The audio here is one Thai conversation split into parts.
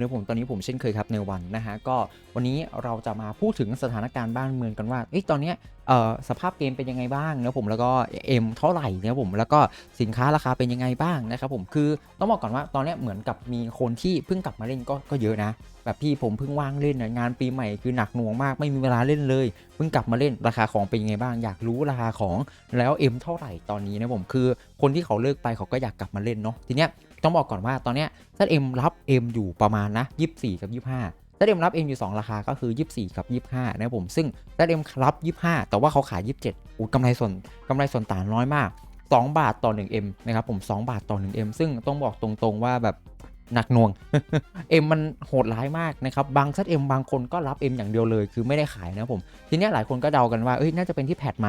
เดี๋ยวผมตอนนี้ผมเช่นเคยครับในวันนะฮะก็วันนี้เราจะมาพูดถึงสถานการณ์บ้านเมืองกันว่าอตอนนี้สภาพเกมเป็นยังไงบ้างนะผมแล้วก็เอ็มเท่าไหร่นะผมแล้วก็สินค้าราคาเป็นยังไงบ้างนะครับผมคือต้องบอกก่อนว่าตอนนี้เหมือนกับมีคนที่เพิ่งกลับมาเล่นก็ก็เยอะนะ แบบพี่ผมเพิ่งว่างเล่นนะงานปีใหม่คือหนักหน่วงมากไม่มีเวลาเล่นเลยเพิ่งกลับมาเล่นราคาของเป็นยังไงบ้าง อยากรู้ราคาของแล้วเอ็มเท่าไหร่ตอนนี้นะผมคือคนที่เขาเลิกไปเขาก็อยากกลับมาเล่นเนาะทีเนี้ย ต้องบอกก่อนว่าตอนเนี้ยถ้าเอ็มรับเอ็มอยู่ประมาณนะ24 กับ 25ถ้าเอ็มรับเอ็มอยู่ 2 ราคาก็คือ 24 กับ 25 นะครับผมซึ่งถ้าเอ็มรับ 25 แต่ว่าเขาขาย 27อูกำไรส่วนกำไรส่วนต่างน้อยมาก 2 บาทต่อ 1M นะครับผม 2 บาทต่อ 1M ซึ่งต้องบอกตรงๆว่าแบบหนักหน่วงเอ็มมันโหดร้ายมากนะครับบางเซตเอ็มบางคนก็รับ M อย่างเดียวเลย คือไม่ได้ขายนะผม ทีนี้หลายคนก็เดากันว่าเอ้ยน่าจะเป็นที่แพทไหม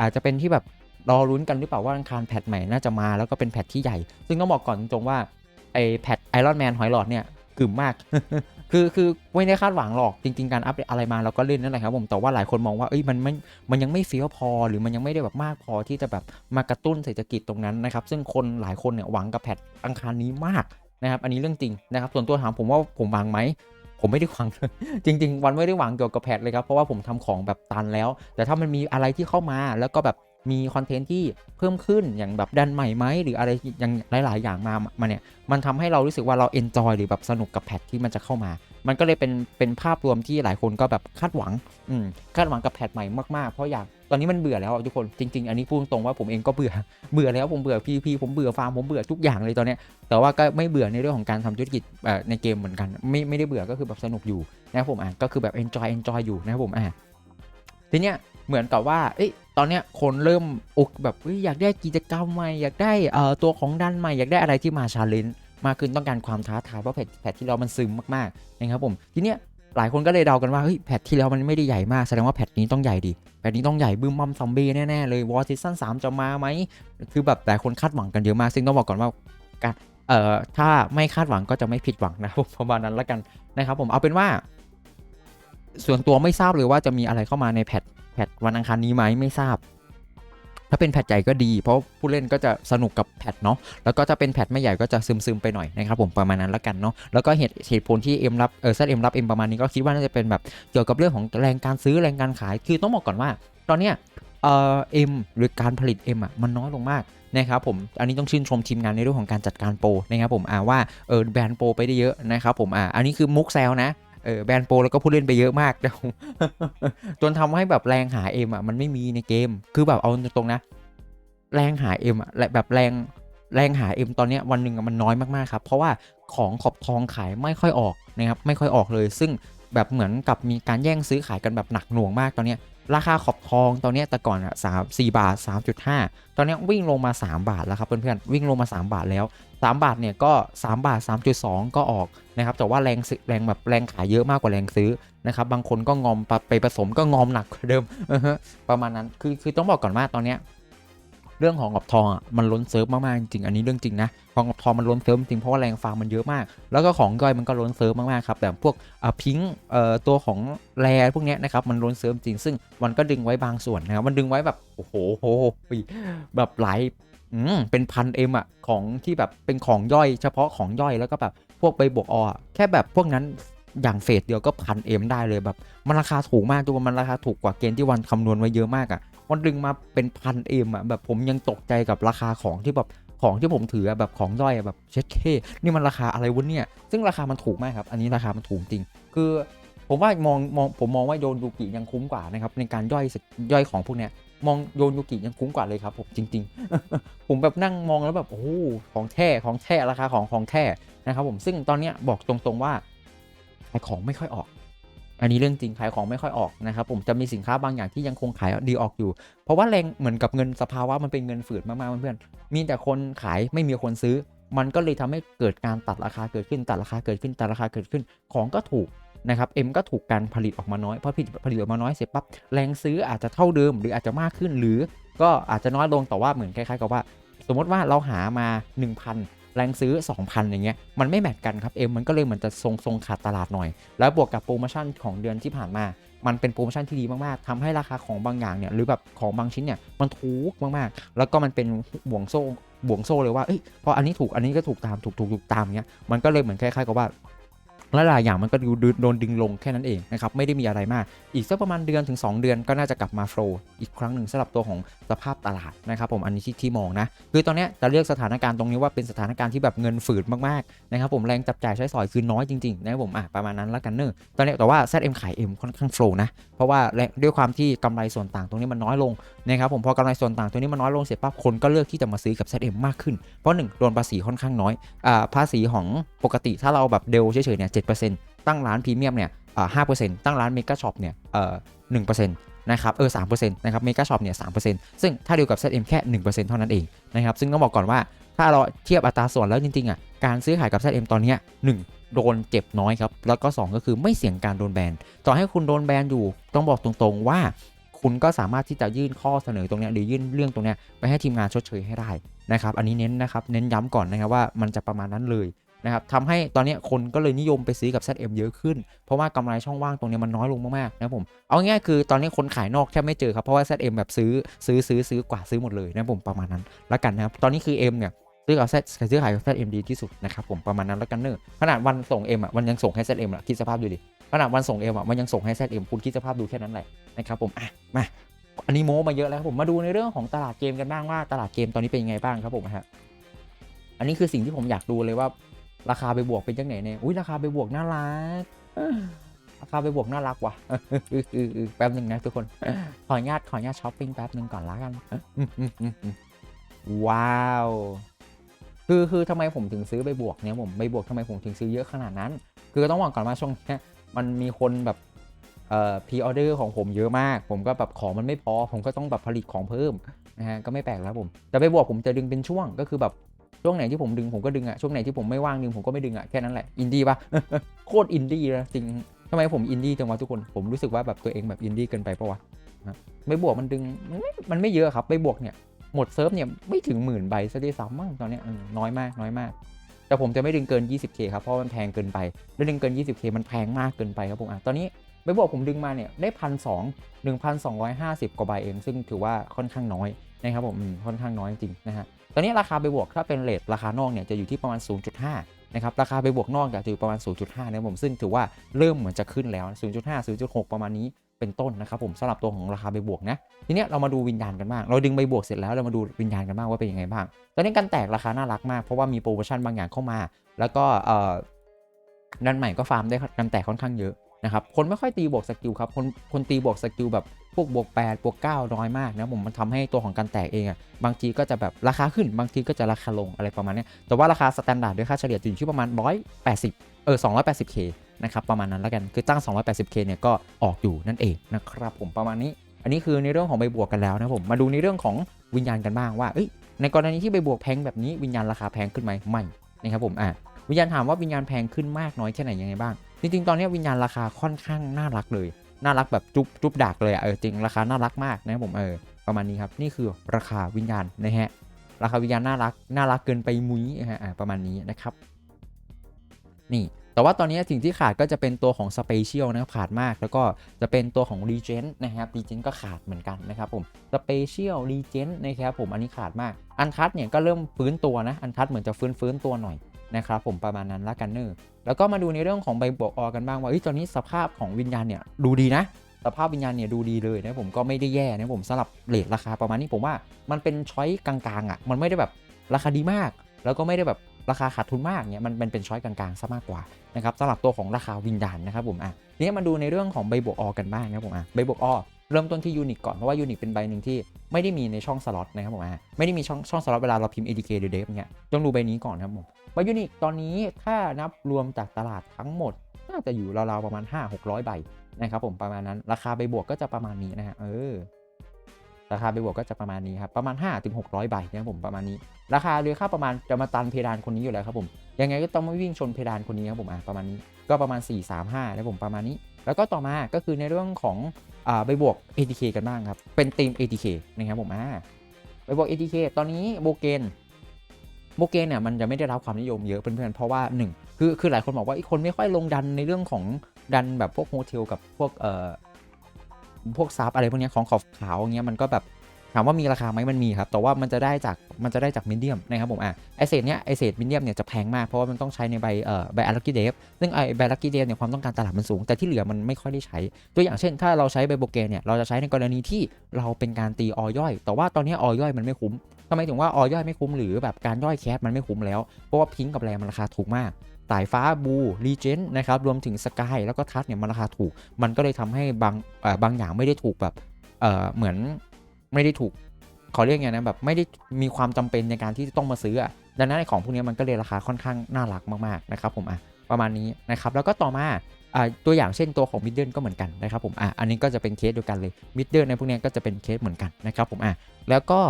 อาจจะเป็นที่แบบ รอรุ้นกันหรือเปล่าว่าอังคารแพทใหม่น่าจะมาแล้วก็เป็นแพทที่ใหญ่ ซึ่งต้องบอกก่อนตรงๆว่าไอแพทไอรอนแมนหอยหลอดเนี่ยกึ่มมาก คือคือไม่ได้คาดหวังหรอกจริง ๆ การอัปเดตอะไรมาเราก็เล่นนั่นแหละครับผมแต่ว่าหลายคนมองว่าเอ้ยมันไม่มันยังไม่เฟี้ยวพอ หรือมันยังไม่ได้แบบมากพอที่จะแบบมากระตุ้นเศรษฐกิจตรงนั้นนะครับซึ่งคนหลายคนเนี่ยหวังกับแพทอังคารนี้มากนะครับอันนี้เรื่องจริงนะครับส่วนตัวถามผมว่าผมหวังไหมผมไม่ได้หวังจริง ๆ วันไม่ได้หวังเกี่ยวกับแพทเลยครับเพราะว่าผมทำของแบบตันแล้ว แต่ถ้ามันมีอะไรที่เข้ามาแล้วก็แบบ มีคอนเทนต์ที่เพิ่มขึ้นอย่างแบบดันใหม่ไหมหรืออะไรอย่างหลาย ๆ อย่างมามาเนี่ยมันทำให้เรารู้สึกว่าเราเอนจอยหรือแบบสนุกกับแพทที่มันจะเข้ามา มันก็เลยเป็นเป็นภาพรวมที่หลายคนก็แบบคาดหวังอืมคาดหวังกับแพทใหม่มาก ๆ เพราะอยากตอนนี้มันเบื่อแล้วทุกคนจริง ๆ อันนี้พูดตรงว่าผมเองก็เบื่อเบื่อแล้วผมเบื่อพีพีผมเบื่อฟาร์มผมเบื่อทุกอย่างเลยตอนนี้แต่ว่าก็ไม่เบื่อในเรื่องของการทำธุรกิจในเกมเหมือนกัน ไม่ไม่ได้เบื่อก็คือแบบสนุกอยู่นะครับผมอะก็คือแบบ enjoy enjoy อยู่นะครับผมอะทีเนี้ย เหมือนกับว่าเอ้ยตอนเนี้ยคนเริ่มอกแบบอยากได้กิจกรรมใหม่อยากได้เอ่อตัวของดันใหม่อยากได้อะไรที่มาชาเลนจ์มากขึ้นต้องการความท้าทายเพราะแพทแพทที่เรามันซึมมากๆนะครับผมทีเนี้ยหลายคนก็เลยเดากันว่าเฮ้ยแพทที่แล้วมันไม่ได้ใหญ่มากแสดงว่าแพทนี้ต้องใหญ่ดิแพทนี้ต้องใหญ่บึ้มมัมซอมบี้แน่ๆเลยวอร์ซิซันสามจะมาไหมคือแบบหลายคนคาดหวังกันเยอะมาก ซึ่งต้องบอกก่อนว่าการเอ่อถ้าไม่คาดหวังก็จะไม่ผิดหวังนะครับผมประมาณนั้นละกันนะครับผมเอาเป็นว่า ส่วนตัวไม่ทราบเลยว่าจะมีอะไรเข้ามาในแพทแพทวันอังคารนี้ไหมไม่ทราบ ถ้าเป็นแพทใหญ่ก็ดี เพราะผู้เล่นก็จะสนุกกับแพทเนาะแล้วก็ถ้าเป็นแพทไม่ใหญ่ก็จะซึมๆไปหน่อยนะครับผมประมาณนั้นและกันเนาะแล้วก็เหตุเหตุผลที่เอ็มรับเออเซตเอ็มรับเอ็มประมาณนี้ก็คิดว่าน่าจะเป็นแบบเกี่ยวกับเรื่องของแรงการซื้อแรงการขายคือต้องบอกก่อนว่า ตอนเนี้ยเอ่อเอ็มหรือการผลิตเอ็มอะมันน้อยลงมากนะครับผม อันนี้ต้องชื่นชมทีมงานในเรื่องของการจัดการโปรนะครับผมอ่าว่าเออแบรนด์โปรไปได้เยอะนะครับผมอ่าอันนี้คือมุกแซลนะ เออแบนโปรแล้วก็ผู้เล่นไปเยอะมากจนทำให้แบบแรงหาเอ็มอะมันไม่มีในเกม คือแบบเอาตรงๆนะ แรงหาเอ็มอะและแบบแรงแรงหาเอ็มตอนนี้วันหนึ่งมันน้อยมากๆครับเพราะว่าของขอบทองขายไม่ค่อยออกนะครับไม่ค่อยออกเลย ซึ่งแบบเหมือนกับมีการแย่งซื้อขายกันแบบหนักหน่วงมากตอนนี้ ราคาขอบทองตอนนี้แต่ก่อนอะสามสี่บาท 3.5 ตอนนี้วิ่งลงมา 3 บาทแล้วครับเพื่อนๆวิ่งลงมา 3 บาทแล้ว 3 บาทเนี่ยก็ 3 บาท 3.2 ก็ออกนะครับแต่ว่าแรงซื้อแรงแบบแรงขายเยอะมากกว่าแรงซื้อนะครับบางคนก็งอมไปผสมก็งอมหนักกว่าเดิมประมาณนั้นคือคือต้องบอกก่อนว่าตอนนี้ เรื่องของขอบทองอะมันล้นเซิร์ฟมากๆจริงอันนี้เรื่องจริงนะของขอบทองมันล้นเซิร์ฟจริงเพราะว่าแรงฟาร์มมันเยอะมาก แล้วก็ของย่อยมันก็ล้นเซิร์ฟมากๆครับแบบพวกอ่าพิงเอ่อตัวของแรพวกเนี้ยนะครับมันล้นเซิร์ฟจริง ซึ่งมันก็ดึงไว้บางส่วนนะครับมันดึงไว้แบบโอ้โหแบบหลายอืมเป็นพันเอ็มอะของที่แบบเป็นของย่อย เฉพาะของย่อยแล้วก็แบบพวกใบบวกออะแค่แบบพวกนั้นอย่างเฟสเดียวก็พันเอ็มได้เลยแบบมันราคาถูกมากตัวมันราคาถูกกว่าเกณฑ์ที่วันคำนวณไว้เยอะมากอะ่ะ มันดึงมาเป็นพันเอ็มอะแบบผมยังตกใจกับราคาของที่แบบของที่ผมถือแบบของย่อยแบบเช็ดเคนี่มันราคาอะไรวะเนี่ยซึ่งราคามันถูกมากครับ อันนี้ราคามันถูกจริง คือผมว่ามองมองผมมองว่าโยนยูกิยังคุ้มกว่านะครับในการย่อยย่อยของพวกเนี้ยมองโยนยูกิยังคุ้มกว่าเลยครับผมจริง ๆ ผมแบบนั่งมองแล้วแบบโอ้โหของแท้ของแท้ราคาของของแท้นะครับผมซึ่งตอนเนี้ยบอกตรงๆว่าขายของไม่ค่อยออก อันนี้เรื่องจริงขายของไม่ค่อยออกนะครับผมจะมีสินค้าบางอย่างที่ยังคงขายดีออกอยู่ เพราะว่าแรงเหมือนกับเงินสภาวะมันเป็นเงินฝืดมากๆเพื่อนๆมีแต่คนขายไม่มีคนซื้อ มันก็เลยทำให้เกิดการตัดราคาเกิดขึ้นตัดราคาเกิดขึ้นตัดราคาเกิดขึ้นของก็ถูกนะครับเอ็มก็ถูกการผลิตออกมาน้อยเพราะผลิตผลิตออกมาน้อยเสร็จปั๊บแรงซื้ออาจจะเท่าเดิม หรืออาจจะมากขึ้นหรือก็อาจจะน้อยลงแต่ว่าเหมือนคล้ายๆกับว่า สมมติว่าเราหามา 1,000 แรงซื้อ 2,000 อย่างเงี้ย มันไม่แมทกันครับเอ็มมันก็เลยเหมือนจะทรงทรงขาดตลาดหน่อย แล้วบวกกับโปรโมชั่นของเดือนที่ผ่านมา มันเป็นโปรโมชั่นที่ดีมากๆทำให้ราคาของบางอย่างเนี่ยหรือแบบของบางชิ้นเนี่ยมันถูกมากๆ แล้วก็มันเป็นบ่วงโซ่บ่วงโซ่เลยว่าเอ้ยพออันนี้ถูกอันนี้ก็ถูกตามถูกถูกถูกตามเงี้ยมันก็เลยเหมือนคล้ายๆกับว่า และหลายอย่างมันก็โดนดึงลงแค่นั้นเองนะครับไม่ได้มีอะไรมาก อีกสักประมาณเดือนถึง 2 เดือนก็น่าจะกลับมาโฟล์อีกครั้งหนึ่งสำหรับตัวของสภาพตลาดนะครับผมอันนี้ที่ที่มองนะ คือตอนนี้จะเรียกสถานการณ์ตรงนี้ว่าเป็นสถานการณ์ที่แบบเงินฝืดมากๆนะครับผมแรงจับจ่ายใช้สอยคือน้อยจริงๆนะครับผมอะประมาณนั้นแล้วกันเนอะตอนนี้แต่ว่า ZM ขาย M ค่อนข้างโฟล์นะเพราะว่าด้วยความที่กำไรส่วนต่างตรงนี้มันน้อยลงนะครับผมพอกำไรส่วนต่างตรงนี้มันน้อยลงเสร็จปั๊บคนก็เลือกที่จะมาซื้อกับ ZM มากขึ้นเพราะหนึ่งโดนภาษีค่อนข้างน้อยอ่าภาษีของปกติถ้าเราแบบเดลเฉยๆเนี่ยเตั้งร้านพรีเมียมเนี่ยอ่าห้าเปอร์เซ็นต์ตั้งร้านเมกะช็อปเนี่ยเอ่อหนึ่งเปอร์เซ็นต์นะครับเออสามเปอร์เซ็นต์นะครับเมกะช็อปเนี่ยสามเปอร์เซ็นต์ซึ่งถ้าเดียวกับ ZM แค่หนึ่งเปอร์เซ็นต์เท่านั้นเองนะครับซึ่งต้องบอกก่อนว่าถ้าเราเทียบอัตราส่วนแล้วจริงๆอะการซื้อขายกับ ZM ตอนเนี้ยหนึ่งโดนเจ็บน้อยครับ แล้วก็ 2 ก็คือไม่เสี่ยงการโดนแบนต่อให้คุณโดนแบนอยู่ต้องบอกตรงๆว่า คุณก็สามารถที่จะยื่นข้อเสนอตรงนี้หรือยื่นเรื่องตรงนี้ไปให้ทีมงานชดเชยให้ได้นะครับอันนี้เน้นนะครับเน้นย้ำก่อนนะครับว่ามันจะประมาณนั้นเลย นะครับทำให้ตอนนี้คนก็เลยนิยมไปซื้อกับ ZM เยอะขึ้น เพราะว่ากำไรช่องว่างตรงนี้มันน้อยลงมากๆนะผม เอาง่ายคือตอนนี้คนขายนอกแทบไม่เจอครับ เพราะว่า ZM แบบซื้อซื้อซื้อซื้อกว่าซื้อหมดเลยนะผมประมาณนั้นแล้วกันนะครับ ตอนนี้คือ M เนี่ยซื้อกับ Z ซื้อขายกับ ZM ดีที่สุดนะครับผมประมาณนั้นแล้วกันเนอะขนาดวันส่ง M อะมันยังส่งให้ ZM อะคิดสภาพดูดิขนาดวันส่ง M อะมันยังส่งให้ ZM คุณคิดสภาพดูแค่นั้นแหละนะครับผมอะมาอันนี้โม้มาเยอะแล้วครับผมมาดูในเรื่องของตลาดเกมกันบ้างว่าตลาดเกมตอนนี้เป็นยังไงบ้างครับผมฮะอันนี้คือสิ่งที่ผมอยากดูเลยว่า ราคาไปบวกเป็นยังไงเนี่ยอุ้ยราคาไปบวกน่ารักราคาไปบวกน่ารักว่ะแป๊บหนึ่งนะทุกคน ขออนุญาตขออนุญาตช้อปปิ้งแป๊บหนึ่งก่อนละกันว้าวคือคือทำไมผมถึงซื้อใบบวกเนี่ยผมใบบวกทำไมผมถึงซื้อเยอะขนาดนั้น คือต้องบอกก่อนว่าช่วงนี้มันมีคนแบบเอ่อพรีออเดอร์ของผมเยอะมาก ผมก็แบบของมันไม่พอ ผมก็ต้องแบบผลิตของเพิ่มนะฮะก็ไม่แปลกแล้วผม แต่ใบบวกผมจะดึงเป็นช่วงก็คือแบบ ช่วงไหนที่ผมดึงผมก็ดึงอะช่วงไหนที่ผมไม่ว่างดึงผมก็ไม่ดึงอะแค่นั้นแหละอินดี้ปะโคตรอินดี้นะจริงทำไมผมอินดี้จังวะทุกคนผมรู้สึกว่าแบบตัวเองแบบอินดี้เกินไปปะวะนะใบวกมันดึงมันไม่มันไม่เยอะครับใบบวกเนี่ยหมดเซิร์ฟเนี่ยไม่ถึงหมื่นใบซะด้วยซ้ำมั้งตอนนี้น้อยมากน้อยมาก แต่ผมจะไม่ดึงเกิน 20k ครับเพราะมันแพงเกินไปแล้วดึงเกิน 20k มันแพงมากเกินไปครับผมอะตอนนี้ใบบวกผมดึงมาเนี่ยได้พันสองหนึ่งพันสองร้อยห้าสิบกว่าใบเอง ซึ่งถือว่าค่อนข้างน้อยนะครับผมค่อนข้างน้อยจริงนะฮะ ตอนนี้ราคาไปบวกถ้าเป็นเลทราคานอกเนี่ยจะอยู่ที่ประมาณ 0.5 นะครับ ราคาไปบวกนอกจะอยู่ประมาณ 0.5 นะครับผมซึ่งถือว่าเริ่มเหมือนจะขึ้นแล้ว 0.5 0.6 ประมาณนี้เป็นต้นนะครับผมสำหรับตัวของราคาไปบวกนะทีนี้เรามาดูวิญญาณกันบ้างเราดึงใบบวกเสร็จแล้วเรามาดูวิญญาณกันบ้างว่าเป็นยังไงบ้าง ตอนนี้การแตกราคาน่ารักมากเพราะว่ามีโปรโมชั่นบางอย่างเข้ามา แล้วก็เอ่อนันใหม่ก็ฟาร์มได้การแตกค่อนข้างเยอะนะครับคนไม่ค่อยตีบวกสกิลครับคนคนตีบวกสกิลแบบ พวกบวก8บวก9น้อยมากนะผมมันทำให้ตัวของการแตกเองอะบางทีก็จะแบบราคาขึ้นบางทีก็จะราคาลงอะไรประมาณนี้แต่ว่าราคาสแตนดาร์ดด้วยค่าเฉลี่ยจะอยู่ที่ประมาณ 180 เออ 280k นะครับประมาณนั้นแล้วกันคือตั้ง 280k เนี่ยก็ออกอยู่นั่นเองนะครับผมประมาณนี้ อันนี้คือในเรื่องของใบบวกกันแล้วนะผมมาดูในเรื่องของวิญญาณกันบ้างว่าในกรณีที่ใบบวกแพงแบบนี้วิญญาณราคาแพงขึ้นไหมไม่นะครับผมอะวิญญาณถามว่าวิญญาณแพงขึ้นมากน้อยแค่ไหนยังไงบ้างจริงๆตอนนี้วิญญาณราคาค่อนข้างน่ารักเลย น่ารักแบบจุ๊บจุ๊บดักเลยอะเออจริงราคาน่ารักมากนะครับผมเออประมาณนี้ครับนี่คือราคาวิญญาณนะฮะราคาวิญญาณน่ารักน่ารักเกินไปมุ้ยฮะประมาณนี้นะครับนี่แต่ว่าตอนนี้สิ่งที่ขาดก็จะเป็นตัวของสเปเชียลนะครับขาดมาก แล้วก็จะเป็นตัวของรีเจนนะครับรีเจนก็ขาดเหมือนกันนะครับผมสเปเชียลรีเจนนะครับผมอันนี้ขาดมากอันคัตเนี่ยก็เริ่มฟื้นตัวนะอันคัตเหมือนจะฟื้นฟื้นตัวหน่อย นะครับผมประมาณนั้นละกันเนอร์แล้วก็มาดูในเรื่องของใบบวกออกันบ้างว่าตอนนี้สภาพของวิญญาณเนี่ยดูดีนะสภาพวิญญาณเนี่ยดูดีเลยนะผมก็ไม่ได้แย่นะผมสำหรับเลทราคาประมาณนี้ผมว่ามันเป็นช้อยกลางๆอะมันไม่ได้แบบราคาดีมาก แล้วก็ไม่ได้แบบราคาขาดทุนมากเนี่ยมันมันเป็นช้อยกลางๆซะมากกว่านะครับสำหรับตัวของราคาวิญญาณนะครับผมอะทีนี้มาดูในเรื่องของใบบวกออกันบ้างนะผมอะใบบวกออ เริ่มต้นที่ยูนิคก่อน เพราะว่ายูนิคเป็นใบหนึ่งที่ไม่ได้มีในช่องสล็อตนะครับผมอะไม่ได้มีช่องช่องสล็อตเวลาเราพิมพ์ ADK หรือ Dev เนี่ยต้องดูใบนี้ก่อนนะครับผมใบยูนิคตอนนี้ถ้านับรวมจากตลาดทั้งหมด น่าจะอยู่ราวๆประมาณ 5-600 ใบนะครับผมประมาณนั้นราคาใบบวกก็จะประมาณนี้นะฮะเออราคาใบบวกก็จะประมาณนี้ครับ ประมาณ 5-600 ใบนะครับผมประมาณนี้ ราคาเรือค่าประมาณจะมาตันเพดานคนนี้อยู่แล้วครับผมยังไงก็ต้องไม่วิ่งชนเพดานคนนี้ครับผมอะประมาณนี้ก็ประมาณ 4-3-5นะครับผมประมาณนี้ แล้วก็ต่อมาก็คือในเรื่องของ ไปบวก ATK กันบ้างครับ เป็นทีม ATK นะครับผมอ่าใบบวก ATK ตอนนี้โบเกนโบเกนเนี่ยมันจะไม่ได้รับความนิยมเยอะเพื่อนๆเพราะว่า 1 คือคือหลายคนบอกว่าไอ้คนไม่ค่อยลงดันในเรื่องของดันแบบพวกโฮเทลกับพวกเอ่อพวกซับอะไรพวกเนี้ยของขอบขาวอย่างเงี้ยมันก็แบบ ถามว่ามีราคาไหมมันมีครับ แต่ว่ามันจะได้จากมันจะได้จากมิเดียมนะครับผมอะไอเศษเนี้ยไอเศษมิเดียมเนี่ยจะแพงมากเพราะว่ามันต้องใช้ในใบเอ่อใบอารักกี้เดฟซึ่งไอใบอารักกี้เดฟเนี่ยความต้องการตลาดมันสูง แต่ที่เหลือมันไม่ค่อยได้ใช้ ตัวอย่างเช่น ถ้าเราใช้ใบโบเกเนี่ยเราจะใช้ในกรณีที่เราเป็นการตีออย่อย แต่ว่าตอนนี้ออย่อยมันไม่คุ้มทำไมถึงว่าออย่อยไม่คุ้มหรือแบบการย่อยแคสมันไม่คุ้มแล้วเพราะว่าพิงกับแรมันราคาถูกมากสายฟ้าบูรีเจนนะครับรวมถึงสกายแล้วก็ทัชเนี่ยมันราคาถูก มันก็เลยทำให้บางเอ่อบางอย่างไม่ได้ถูกแบบเอ่อเหมือน ไม่ได้ถูกเขาเรียกไงนะแบบไม่ได้มีความจำเป็นในการที่ต้องมาซื้ออะดังนั้นในของพวกนี้มันก็เลยราคาค่อนข้างน่ารักมากๆนะครับผมอะประมาณนี้นะครับแล้วก็ต่อมาตัวอย่างเช่นตัวของมิดเดิลก็เหมือนกันนะครับผมอะอันนี้ก็จะเป็นเคสเดียวกันเลยมิดเดิลในพวกนี้ก็จะเป็นเคสเหมือนกันนะครับผมอะแล้วก็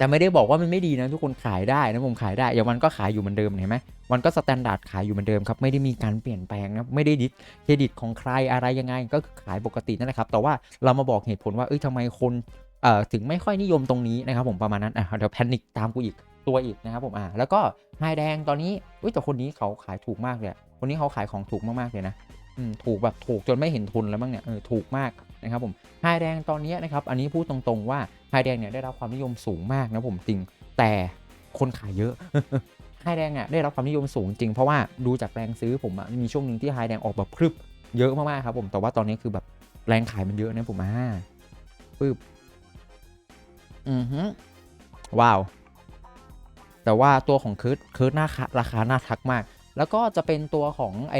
แต่ไม่ได้บอกว่ามันไม่ดีนะทุกคนขายได้นะผมขายได้อย่างมันก็ขายอยู่เหมือนเดิมเห็นไหมมันก็สแตนดาร์ดขายอยู่เหมือนเดิมครับไม่ได้มีการเปลี่ยนแปลงนะไม่ได้ดิสเครดิตของใครอะไรยังไง ก็คือขายปกตินั่นแหละครับแต่ว่าเรามาบอกเหตุผลว่าเอ้ยทำไมคนเอ่อถึงไม่ค่อยนิยมตรงนี้นะครับผมประมาณนั้นอะเดี๋ยวแพนิคตามกูอีกตัวอีกนะครับผมอะแล้วก็ไฮแดงตอนนี้อุ้ยแต่คนนี้เขาขายถูกมากเลยคนนี้เขาขายของถูกมากๆเลยนะอืมถูกแบบถูกจนไม่เห็นทุนแล้วมั้งเนี่ยเออถูกมากนะครับผมไฮแดงตอนนี้นะครับอันนี้พูดตรงๆว่า ไฮแดงเนี่ยได้รับความนิยมสูงมากนะผมจริง แต่คนขายเยอะไฮแดงเนี่ยได้รับความนิยมสูงจริงเพราะว่าดูจากแรงซื้อผมอะมีช่วงหนึ่งที่ไฮแดงออกแบบพรึบเยอะมากๆครับผมแต่ว่าตอนนี้คือแบบแรงขายมันเยอะนะผมอ่าปึ๊บอือฮึว้าว แต่ว่าตัวของเคิร์ดเคิร์ดหน้าคราคาน่าทักมาก แล้วก็จะเป็นตัวของไอ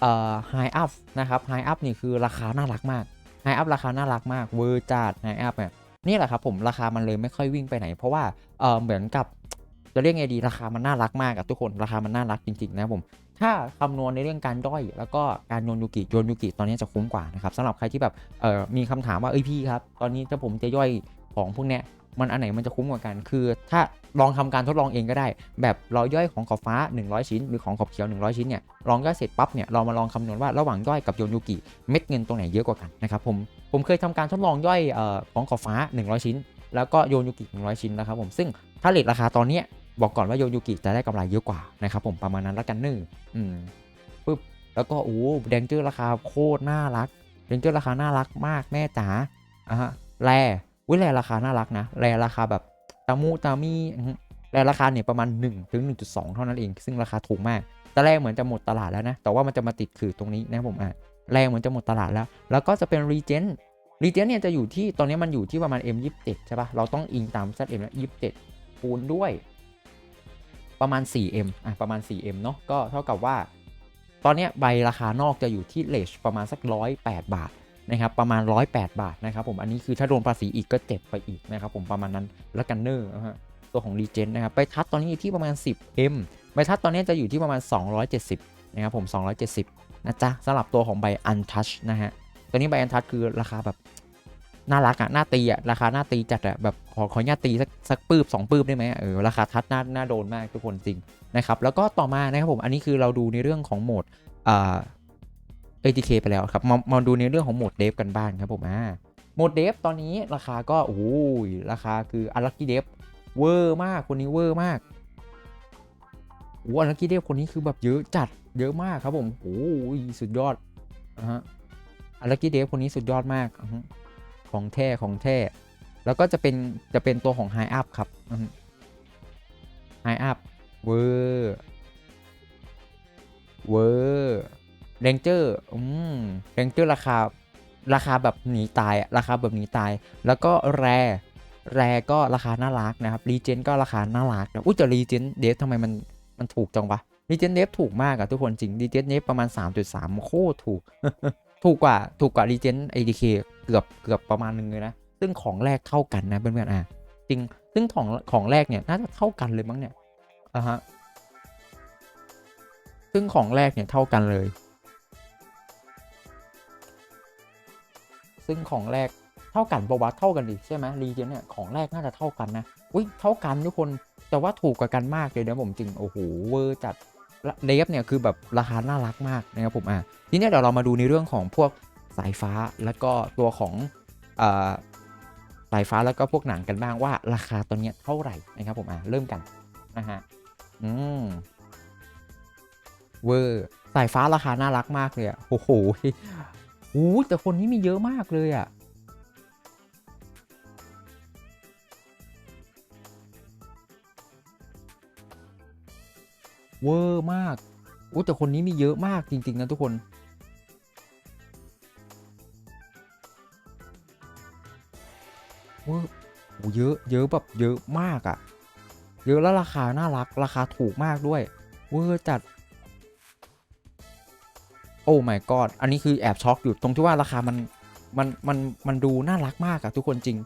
เอ่อไฮอัพนะครับไฮอัพนี่คือราคาน่ารักมากไฮอัพราคาน่ารักมากเวอร์จัดไฮอัพเนี่ย นี่แหละครับผมราคามันเลยไม่ค่อยวิ่งไปไหน เพราะว่าเออเหมือนกับจะเรียกไงดีราคามันน่ารักมากอะทุกคนราคามันน่ารักจริงๆนะครับผมถ้าคำนวณในเรื่องการด้อย แล้วก็การโยนยูกิโยนยูกิตอนนี้จะคุ้มกว่านะครับสำหรับใครที่แบบเออมีคำถามว่าเอ้ยพี่ครับตอนนี้ถ้าผมจะย่อยของพวกเนี้ย มันอันไหนมันจะคุ้มกว่ากัน คือ ถ้าลองทำการทดลองเองก็ได้ แบบเราย่อยของขอบฟ้า 100 ชิ้น หรือของขอบเขียว 100 ชิ้นเนี่ยลองย่อยเสร็จปั๊บเนี่ยเรามาลองคำนวณว่าระหว่างย่อยกับโยนยูกิเม็ดเงินตรงไหนเยอะกว่ากันนะครับผมผมเคยทำการทดลองย่อยออของขอบฟ้า 100 ชิ้น แล้วก็โยนยูกิ100 ชิ้นนะครับผมซึ่งถ้าเลทราคาตอนเนี้ยบอกก่อนว่าโยนยูกิจะได้กำไรเยอะกว่านะครับผมประมาณนั้นละกันเนออืมปึ๊บแล้วก็โอ้แดงเจอร์ราคาโคตรน่ารักแดงเจอร์ราคาน่ารักมากแม่จ๋าอะแร วิแรราคาน่ารักนะแรราคาแบบตามูตามีแรราคาเนี่ยประมาณ1ถึง1.2 เท่านั้นเอง ซึ่งราคาถูกมากแต่แรกเหมือนจะหมดตลาดแล้วนะ แต่ว่ามันจะมาติดขื่อตรงนี้นะผมอะแรงเหมือนจะหมดตลาดแล้ว แล้วก็จะเป็นรีเจนรีเจนเนี่ยจะอยู่ที่ตอนนี้มันอยู่ที่ประมาณ M27 ใช่ปะเราต้องอิงตาม ZM แล้ว27 คูณด้วย ประมาณ 4M อะประมาณ 4M เนาะก็เท่ากับว่า ตอนนี้ใบราคานอกจะอยู่ที่เลชประมาณสัก 108 บาท นะครับประมาณ 108 บาทนะครับผมอันนี้คือถ้าโดนภาษีอีกก็เจ็บไปอีกนะครับผมประมาณนั้นแล้วกันเนอร์นะฮะตัวของรีเจนนะครับไปทัดตอนนี้อยู่ที่ประมาณ 10M ใบทัดตอนนี้จะอยู่ที่ประมาณ 270นะครับผม 270 นะจ๊ะสำหรับตัวของใบ Untouch นะฮะตัวนี้ใบ Untouch คือราคาแบบน่ารักอะหน้าตีอะราคาหน้าตีจัดอะแบบขอขออนุญาตตีสักสักปืบสองปืบได้ไหมเออราคาทัดหน้าหน้าโดนมากทุกคนจริงนะครับแล้วก็ต่อมานะครับผมอันนี้คือเราดูในเรื่องของโหมดอ่า ATK ไปแล้วครับ มามาดูในเรื่องของโหมดเดฟกันบ้างครับผมอ่าโหมดเดฟตอนนี้ราคาก็โอ้ยราคาคืออัลลักกี้เดฟเวอร์มากคนนี้เวอร์มากโอ้อันลักกี้เดฟคนนี้คือแบบเยอะจัดเยอะมากครับผมโอ้ยสุดยอดนะฮะอันลักกี้เดฟคนนี้สุดยอดมากของแท้ของแท้แล้วก็จะเป็นจะเป็นตัวของไฮอัพครับไฮอัพเวอร์เวอร์ เรนเจอร์อืมเรนเจอร์ราคาราคาแบบหนีตายราคาแบบหนีตาย แล้วก็แรแรก็ราคาน่ารักนะครับรีเจนก็ราคาน่ารักนะอุ้ยแต่รีเจนเดฟทำไมมันมันถูกจังวะดีเจนเดฟถูกมากอะทุกคนจริงดีเจนเดฟประมาณ 3.3 โคตรถูก ถูกกว่าถูกกว่าดีเจน ADK เกือบเกือบประมาณนึงเลยนะ ซึ่งของแรกเท่ากันนะเพื่อนๆอะจริงซึ่งของของแรกเนี่ยน่าจะเท่ากันเลยมั้งเนี่ยอะฮะซึ่งของแรกเนี่ยเท่ากันเลย ซึ่งของแรกเท่ากันปะวะเท่ากันดิใช่ไหมรีเจนเนี่ยของแรกน่าจะเท่ากันนะอุ้ยเท่ากันทุกคนแต่ว่าถูกกว่ากันมากเลยนะผมจริงโอ้โหเวอร์จัดเลฟเนี่ยคือแบบราคาน่ารักมากนะครับผมอะทีนี้เดี๋ยวเรามาดูในเรื่องของพวกสายฟ้าแล้วก็ตัวของอ่าสายฟ้าแล้วก็พวกหนังกันบ้างว่าราคาตอนเนี้ยเท่าไหร่นะครับผมอะเริ่มกันนะฮะอืมเวอร์สายฟ้าราคาน่ารักมากเลยอะโอ้โห อู้แต่คนนี้มีเยอะมากเลยอะ่ะ เวอร์มากอู้แต่คนนี้มีเยอะมากจริง ๆ นะทุกคนเวอร์โอ้เยอะ เยอะแบบเยอะมากอะ่ะ เยอะแล้วราคาน่ารัก ราคาถูกมากด้วย เวอร์จัด โอ้ my god อันนี้คือแอบช็อกอยู่ตรงที่ว่าราคามันมันมันมันดูน่ารักมากอะทุกคนจริง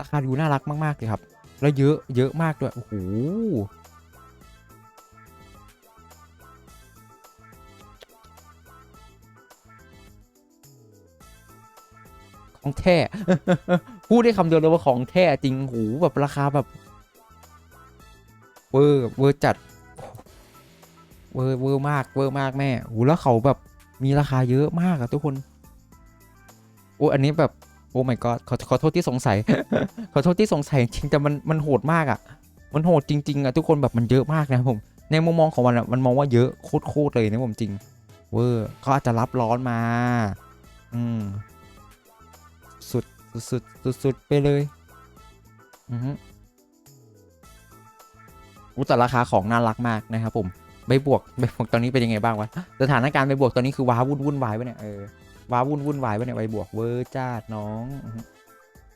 ราคาดูน่ารักมากๆเลยครับ แล้วเยอะเยอะมากด้วย โอ้โหของแท้พูดได้คำเดียวเลยว่าของแท้จริงโหแบบราคาแบบเวอร์เวอร์จัดเวอร์เวอร์มากเวอร์มากแม่โหแล้วเขาแบบ มีราคาเยอะมากอะทุกคน โอ้อันนี้แบบโอ้ my god ขอขอโทษที่สงสัย ขอโทษที่สงสัยจริงแต่มันมันโหดมากอะมันโหดจริงๆอะทุกคนแบบมันเยอะมากนะผม ในมุมมองของมันอะมันมองว่าเยอะโคตรๆเลยนะผมจริง เวอร์เขาอาจจะรับร้อนมา อืมสุดสุดสุดสุดไปเลยอือฮึอุยแต่ราคาของน่ารักมากนะครับผม ใบบวกใบบวกตอนนี้เป็นยังไงบ้างวะสถานการณ์ใบบวกตอนนี้คือว้าวุ่นวุ่นวายปะเนี่ยเออว้าวุ่นวุ่นวายปะเนี่ยใบบวกเวอร์จัดน้อง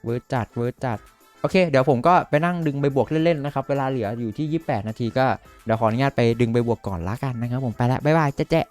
เวอร์จัดเวอร์จัดโอเค เดี๋ยวผมก็ไปนั่งดึงใบบวกเล่นๆนะครับ เวลาเหลืออยู่ที่ 28 นาทีก็เดี๋ยวขออนุญาตไปดึงใบบวกก่อนละกันนะครับผมไปละบ๊ายบายแจ๊ะ